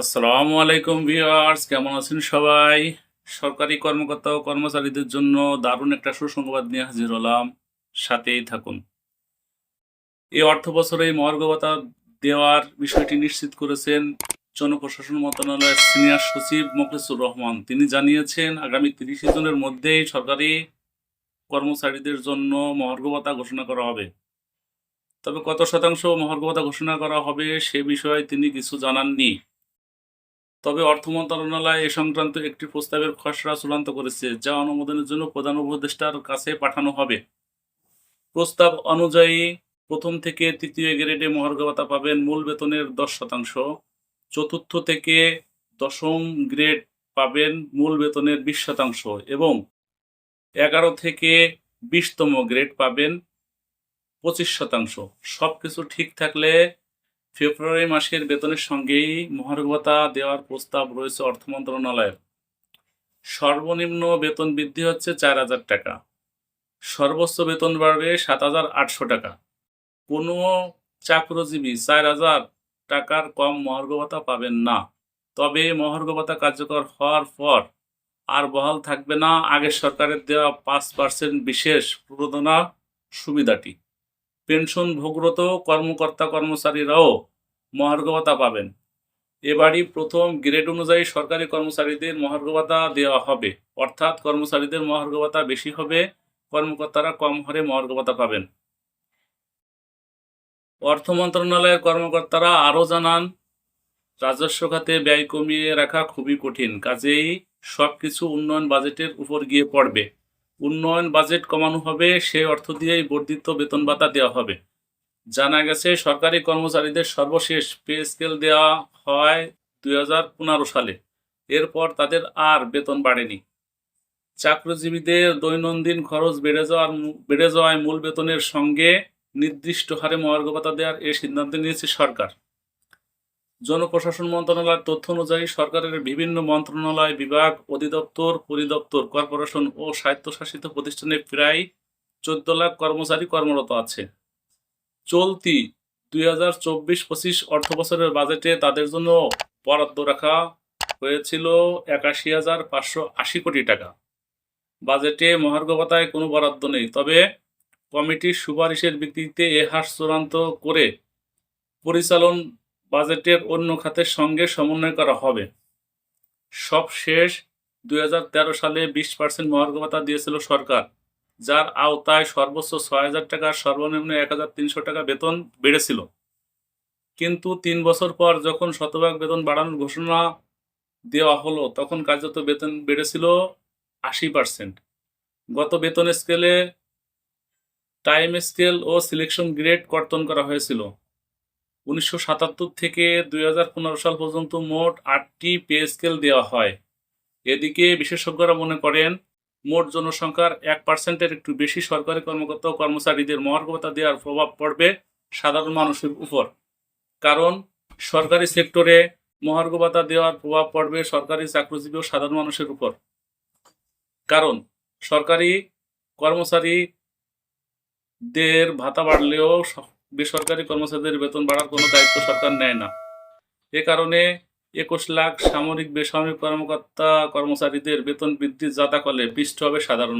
আসসালামু আলাইকুম ভিউয়ার্স, কেমন আছেন সবাই? সরকারি কর্মকর্তা ও কর্মচারীদের জন্য দারুণ একটা সুসংবাদ নিয়ে হাজির হলাম। সাথেই থাকুন। এই অর্থ বছরে ভাতা দেওয়ার বিষয়টি নিশ্চিত করেছেন জনপ্রশাসন মন্ত্রণালয়ের সিনিয়র সচিব মোখলেসুর রহমান। তিনি জানিয়েছেন, আগামী তিরিশে জুনের মধ্যেই সরকারি কর্মচারীদের জন্য মহার্ঘ ঘোষণা করা হবে। তবে কত শতাংশ মহার্ঘ ঘোষণা করা হবে সে বিষয়ে তিনি কিছু জানাননি। তবে অর্থ মন্ত্রণালয় এ সংক্রান্ত একটি প্রস্তাবের খসড়া চূড়ান্ত করেছে, যা অনুমোদনের জন্য প্রধান উপদেষ্টার কাছে পাঠানো হবে। প্রস্তাব অনুযায়ী প্রথম থেকে তৃতীয় গ্রেডে মহার্ঘ ভাতা পাবেন মূল বেতনের দশ শতাংশ। চতুর্থ থেকে দশম গ্রেড পাবেন মূল বেতনের বিশ শতাংশ এবং এগারো থেকে বিশতম গ্রেড পাবেন পঁচিশ শতাংশ। সব কিছু ঠিক থাকলে ফেব্রুয়ারি মাসের বেতনের সঙ্গেই মহার্ঘ ভাতা দেওয়ার প্রস্তাব রয়েছে অর্থ মন্ত্রণালয়ের। সর্বনিম্ন বেতন বৃদ্ধি হচ্ছে চার হাজার টাকা। সর্বোচ্চ বেতন বাড়বে সাত হাজার আটশো টাকা। কোনো চাকরজীবী চার হাজার টাকার কম মহার্ঘ ভাতা পাবেন না। তবে মহার্ঘ ভাতা কার্যকর হওয়ার পর আর বহাল থাকবে না আগের সরকারের দেওয়া পাঁচ পার্সেন্ট বিশেষ প্রণোদনা সুবিধাটি। পেনশন ভোগরত কর্মকর্তা কর্মচারীরাও মহার্ঘ ভাতা পাবেন। এবারই প্রথম গ্রেড অনুযায়ী সরকারি কর্মচারীদের মহার্ঘ ভাতা দেওয়া হবে। অর্থাৎ কর্মচারীদের মহার্ঘ ভাতা বেশি হবে, কর্মকর্তারা কম হারে মহার্ঘ ভাতা পাবেন। অর্থ মন্ত্রণালয়ের কর্মকর্তারা আরও জানান, রাজস্ব খাতে ব্যয় কমিয়ে রাখা খুবই কঠিন, কাজেই সবকিছু উন্নয়ন বাজেটের উপর গিয়ে পড়বে। উন্নয়ন বাজেট কমানো হবে সেই অর্থ দিয়েই বর্ধিত বেতন ভাতা দেওয়া হবে। জানা গেছে, সরকারি কর্মচারীদের সর্বশেষ পে স্কেল দেওয়া হয় দুই হাজার পনেরো সালে। এরপর তাদের আর বেতন বাড়েনি। চাকরিজীবীদের দৈনন্দিন খরচ বেড়ে যাওয়ার বেড়ে যাওয়ায় মূল বেতনের সঙ্গে নির্দিষ্ট হারে মহার্গভাতা দেওয়ার এ সিদ্ধান্ত নিয়েছে সরকার। জনপ্রশাসন মন্ত্রণালয়ের তথ্য অনুযায়ী সরকারের বিভিন্ন মন্ত্রণালয় বিভাগ, অধিদপ্তর, পরিদপ্তর, কর্পোরেশন ও স্বায়ত্তশাসিত প্রতিষ্ঠানে প্রায় চোদ্দ লাখ কর্মচারী কর্মরত আছে। চলতি দুই হাজার চব্বিশ পঁচিশ অর্থ বছরের বাজেটে তাদের জন্য বরাদ্দ রাখা হয়েছিল একাশি হাজার পাঁচশো আশি কোটি টাকা। বাজেটে মহার্ঘ কোনো বরাদ্দ নেই, তবে কমিটির সুপারিশের ভিত্তিতে এ হার চূড়ান্ত করে পরিচালন বাজেটের অন্য খাতের সঙ্গে সমন্বয় করা হবে। সব শেষ দু হাজার তেরো সালে বিশ পার্সেন্ট মহার্ঘ দিয়েছিল সরকার। যার আওতায় সর্বোচ্চ ছয় হাজার টাকা সর্বনিম্ন এক হাজার তিনশো টাকা বেতন বেড়েছিল। কিন্তু তিন বছর পর যখন শতভাগ বেতন বাড়ানোর ঘোষণা দেওয়া হলো, তখন কার্যত বেতন বেড়েছিল আশি পার্সেন্ট। গত বেতন স্কেলে টাইম স্কেল ও সিলেকশন গ্রেড কর্তন করা হয়েছিল। উনিশশো সাতাত্তর থেকে দুই হাজার পনেরো সাল পর্যন্ত মোট আটটি পে স্কেল দেওয়া হয়। এদিকে বিশেষজ্ঞরা মনে করেন মোট জনসংখ্যার এক পার্সেন্টের একটু বেশি সরকারি কর্মকর্তা ও কর্মচারীদের মহার্ঘ ভাতা দেওয়ার প্রভাব পড়বে সাধারণ মানুষের উপর। কারণ সরকারি সেক্টরে মহার্ঘ ভাতা দেওয়ার প্রভাব পড়বে সরকারি চাকরিজীবী ও সাধারণ মানুষের উপর। কারণ সরকারি কর্মচারীদের ভাতা বাড়লেও বেসরকারি কর্মচারীদের বেতন বাড়ার কোনো দায়িত্ব সরকার নেয় না। এ কারণে একুশ লাখ সামরিক বেসামরিক কর্মকর্তা কর্মচারীদের বেতন বৃদ্ধির যাতা কলে পিষ্ট হবে সাধারণ।